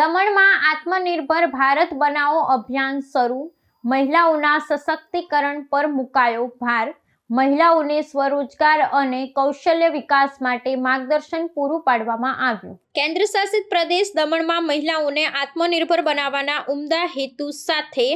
દમણમાં આત્મનિર્ભર ભારત બનાવો અભિયાન શરૂ. મહિલાઓના સશક્તિકરણ પર મુકાયો ભાર. મહિલાઓને સ્વરોજગાર અને કૌશલ્ય વિકાસ માટે માર્ગદર્શન પૂરું પાડવામાં આવ્યું. કેન્દ્ર શાસિત પ્રદેશ દમણમાં મહિલાઓને આત્મનિર્ભર બનાવવાના ઉમદા હેતુ સાથે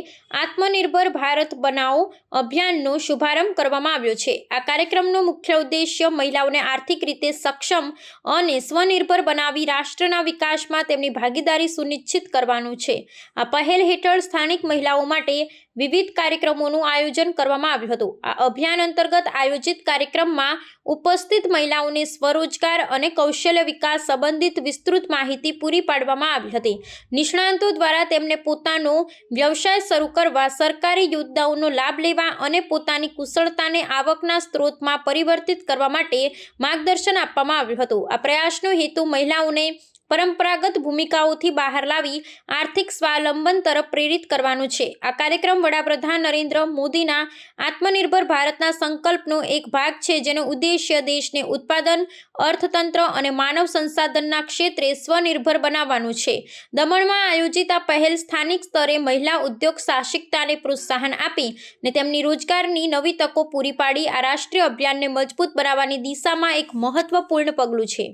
આત્મનિર્ભર ભારત બનાવો અભિયાનનો શુભારંભ કરવામાં આવ્યો છે. આ કાર્યક્રમનો મુખ્ય ઉદ્દેશ્ય મહિલાઓને આર્થિક રીતે સક્ષમ અને સ્વનિર્ભર બનાવી રાષ્ટ્રના વિકાસમાં તેમની ભાગીદારી સુનિશ્ચિત કરવાનું છે. આ પહેલ હેઠળ સ્થાનિક મહિલાઓ માટે વિવિધ કાર્યક્રમોનું આયોજન કરવામાં આવ્યું હતું. આ અભિયાન અંતર્ગત આયોજિત કાર્યક્રમમાં ઉપસ્થિત મહિલાઓને સ્વરોજગાર અને કૌશલ્ય વિકાસ સંબંધિત વિસ્તૃત માહિતી પૂરી પાડવામાં આવી હતી. નિષ્ણાંતો દ્વારા તેમને પોતાનો વ્યવસાય શરૂ કરવા, સરકારી યોજનાઓનો લાભ લેવા અને પોતાની કુશળતાને આવકના સ્ત્રોતમાં પરિવર્તિત કરવા માટે માર્ગદર્શન આપવામાં આવ્યું હતું. આ પ્રયાસનો હેતુ મહિલાઓને પરંપરાગત ભૂમિકાઓથી બહાર લાવી આર્થિક સ્વાવલંબન તરફ પ્રેરિત કરવાનું છે. આ કાર્યક્રમ વડાપ્રધાન નરેન્દ્ર મોદીના આત્મનિર્ભર ભારતના સંકલ્પનો એક ભાગ છે, જેનો ઉદ્દેશ્ય દેશને ઉત્પાદન, અર્થતંત્ર અને માનવ સંસાધનના ક્ષેત્રે સ્વનિર્ભર બનાવવાનું છે. દમણમાં આયોજિત આ પહેલ સ્થાનિક સ્તરે મહિલા ઉદ્યોગ સાહસિકતાને પ્રોત્સાહન આપી ને તેમની રોજગારની નવી તકો પૂરી પાડી આ રાષ્ટ્રીય અભિયાનને મજબૂત બનાવવાની દિશામાં એક મહત્વપૂર્ણ પગલું છે.